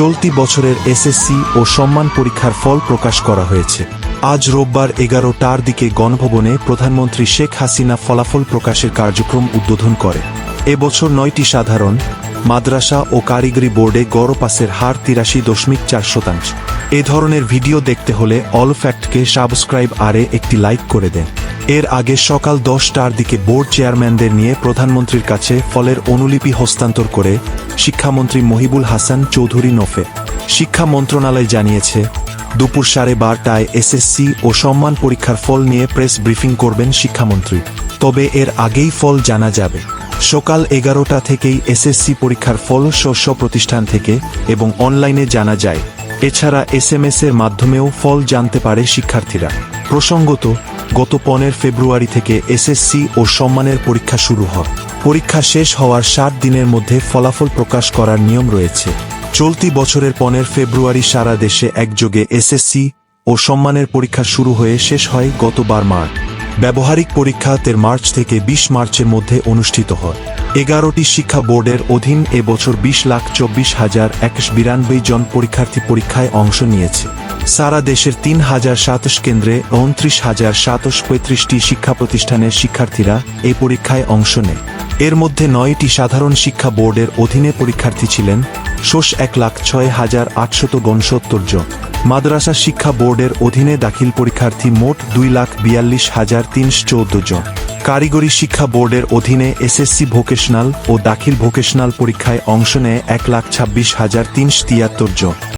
চলতি বছরের এসএসসি ও সম্মান পরীক্ষার ফল প্রকাশ করা হয়েছে। আজ রোববার এগারোটার দিকে গণভবনে প্রধানমন্ত্রী শেখ হাসিনা ফলাফল প্রকাশের কার্যক্রম উদ্বোধন করে। এবছর নয়টি সাধারণ, মাদ্রাসা ও কারিগরি বোর্ডে গড় পাসের হার তিরাশি দশমিক চার শতাংশ। এ ধরনের ভিডিও দেখতে হলে অল ফ্যাক্টকে সাবস্ক্রাইব আরে একটি লাইক করে দেন। এর আগে সকাল দশটার দিকে বোর্ড চেয়ারম্যানদের নিয়ে প্রধানমন্ত্রীর কাছে ফলের অনুলিপি হস্তান্তর করে শিক্ষামন্ত্রী মহিবুল হাসান চৌধুরী নফে। শিক্ষা মন্ত্রণালয় জানিয়েছে, দুপুর সাড়ে বারটায় এসএসসি ও সম্মান পরীক্ষার ফল নিয়ে প্রেস ব্রিফিং করবেন শিক্ষামন্ত্রী। তবে এর আগেই ফল জানা যাবে। সকাল এগারোটা থেকেই এসএসসি পরীক্ষার ফল শস্য প্রতিষ্ঠান থেকে এবং অনলাইনে জানা যায়। এছাড়া এস এসএমএস এর মাধ্যমেও ফল জানতে পারে শিক্ষার্থীরা। প্রসঙ্গত, গত পনেরো ফেব্রুয়ারি থেকে এসএসসি ও সম্মানের পরীক্ষা শুরু হয়। পরীক্ষা শেষ হওয়ার ষাট দিনের মধ্যে ফলাফল প্রকাশ করার নিয়ম রয়েছে। চলতি বছরের পনেরো ফেব্রুয়ারি সারা দেশে একযোগে এসএসসি ও সম্মানের পরীক্ষা শুরু হয়ে শেষ হয় গতবার মার্চ। ব্যবহারিক পরীক্ষা তের মার্চ থেকে ২০ মার্চের মধ্যে অনুষ্ঠিত হয়। এগারোটি শিক্ষা বোর্ডের অধীন এবছর বিশ লাখ চব্বিশ হাজার একশ বিরানব্বই জন পরীক্ষার্থী পরীক্ষায় অংশ নিয়েছে। সারা দেশের তিন হাজার সাতাশ কেন্দ্রে উনত্রিশ হাজার সাতশ পঁয়ত্রিশটি শিক্ষা প্রতিষ্ঠানের শিক্ষার্থীরা এই পরীক্ষায় অংশ নেয়। এর মধ্যে নয়টি সাধারণ শিক্ষা বোর্ডের অধীনে পরীক্ষার্থী ছিলেন শোষ এক লাখ ছয় হাজার আটশত গণসত্তর জন। মাদ্রাসা শিক্ষা বোর্ডের অধীনে দাখিল পরীক্ষার্থী মোট দুই লাখ বিয়াল্লিশ হাজার তিনশো চৌদ্দ জন। কারিগরি শিক্ষা বোর্ডের অধীনে এসএসসি ভোকেশনাল ও দাখিল ভোকেশনাল পরীক্ষায় অংশ নেয় এক লাখ ছাব্বিশ হাজার তিনশো তিয়াত্তর জন।